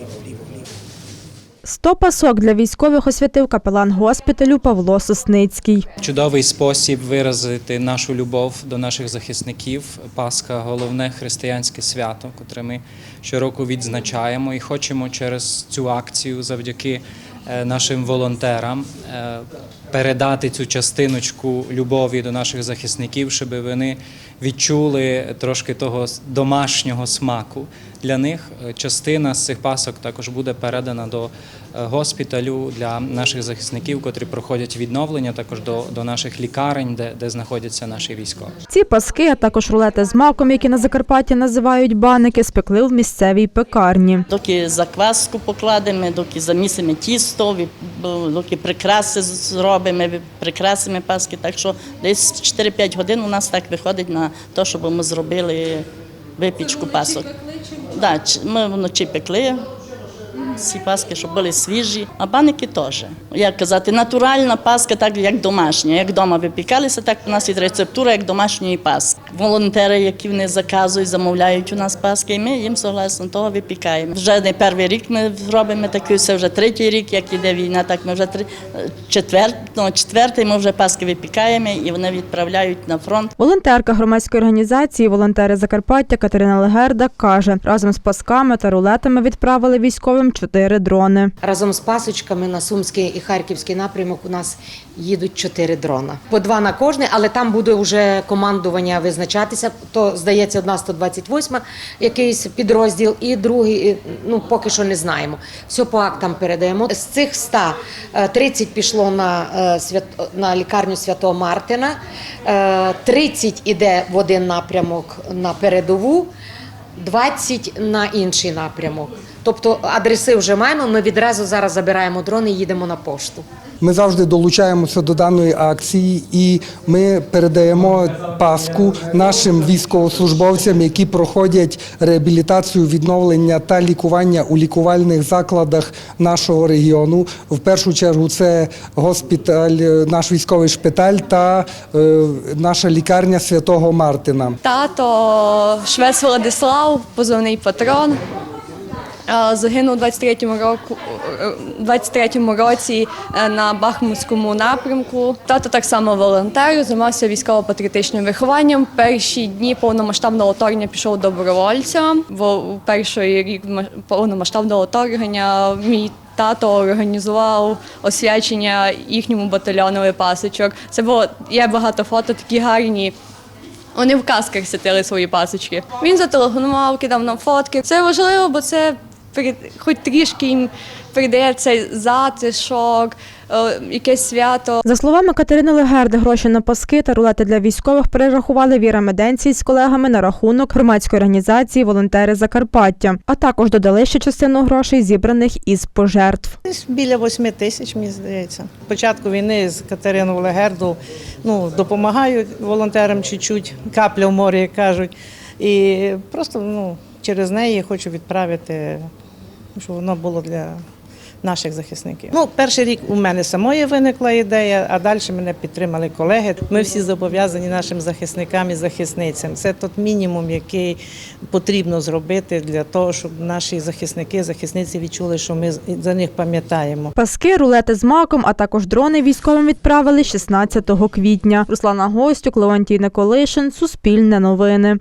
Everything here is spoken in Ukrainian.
вліво, вліво, вліво. Сто пасок для військових освятив капелан госпіталю Павло Сосницький. Чудовий спосіб виразити нашу любов до наших захисників. Пасха головне християнське свято, котре ми щороку відзначаємо, і хочемо через цю акцію завдяки е, нашим волонтерам е, передати цю частиночку любові до наших захисників, щоб вони відчули трошки того домашнього смаку. Для них Е, частина з цих пасок також буде передана до е, госпіталю для наших захисників, котрі проходять відновлення, також до, до наших лікарень, де, де знаходяться наші військові. Ці паски, а також рулети з маком, які на Закарпатті називають баники, спекли в місцевій пекарні. Доки закваску покладемо, доки замісимо тісто, доки прикраси зробимо, прикрасимо паски. Так що десь 4-5 годин у нас так виходить на те, щоб ми зробили випічку пасок. Да, ми вночі пекли. Ці паски, щоб були свіжі, а баники теж. Як казати, натуральна паска, так як домашня. Як вдома випікалися, так у нас є рецептура як домашньої паски. Волонтери, які вони заказують, замовляють у нас паски, і ми їм согласно того випікаємо. Вже не перший рік ми робимо таку, це вже третій рік, як іде війна, так ми вже три, четвер, ну, четвертий ми вже паски випікаємо і вони відправляють на фронт. Волонтерка громадської організації Волонтери Закарпаття Катерина Легерда каже, разом з пасками та рулетами відправили військовим чотири дрони. Разом з пасочками на Сумський і Харківський напрямок у нас їдуть чотири дрона. По два на кожний, але там буде вже командування визначатися. То здається, одна 128 якийсь підрозділ, і другий, ну поки що не знаємо. Все по актам передаємо. З цих 100 е, 30 пішло на е, на лікарню Святого Мартина, е, 30 іде в один напрямок на передову. 20 на інший напрямок. Тобто адреси вже маємо. Ми відразу зараз забираємо дрони і їдемо на пошту. Ми завжди долучаємося до даної акції і ми передаємо паску нашим військовослужбовцям, які проходять реабілітацію, відновлення та лікування у лікувальних закладах нашого регіону. В першу чергу це госпіталь, наш військовий шпиталь та е, наша лікарня Святого Мартина. Тато Швець Владислав, позивний патрон. Е, Загинув у 23-му року, е, 23-му році е, на Бахмутському напрямку. Тато так само волонтер, займався військово-патріотичним вихованням. Перші дні повномасштабного вторгнення пішов добровольцем, бо перший рік ма- повномасштабного вторгнення мій тато організував освячення їхньому батальйонові пасочок. Це було є багато фото, такі гарні. Вони в касках святили свої пасочки. Він зателефонував, кидав нам фотки. Це важливо, бо це хоч трішки їм придає цей затишок, е, якесь свято. За словами Катерини Легерди, гроші на паски та рулети для військових перерахували Віра Меденцій з колегами на рахунок громадської організації Волонтери Закарпаття, а також додали ще частину грошей, зібраних із пожертв. Біля 8 тисяч, мені здається. Початку війни з Катериною Легерду ну, допомагають волонтерам чуть-чуть, капля в морі, як кажуть. І просто ну, через неї хочу відправити, щоб воно було для наших захисників. Ну, перший рік у мене самої виникла ідея, а далі мене підтримали колеги. Ми всі зобов'язані нашим захисникам і захисницям. Це тот мінімум, який потрібно зробити для того, щоб наші захисники, захисниці відчули, що ми за них пам'ятаємо. Паски, рулети з маком, а також дрони військовим відправили 16 квітня. Руслана Гостюк, Леонтій Николишин, Суспільне новини.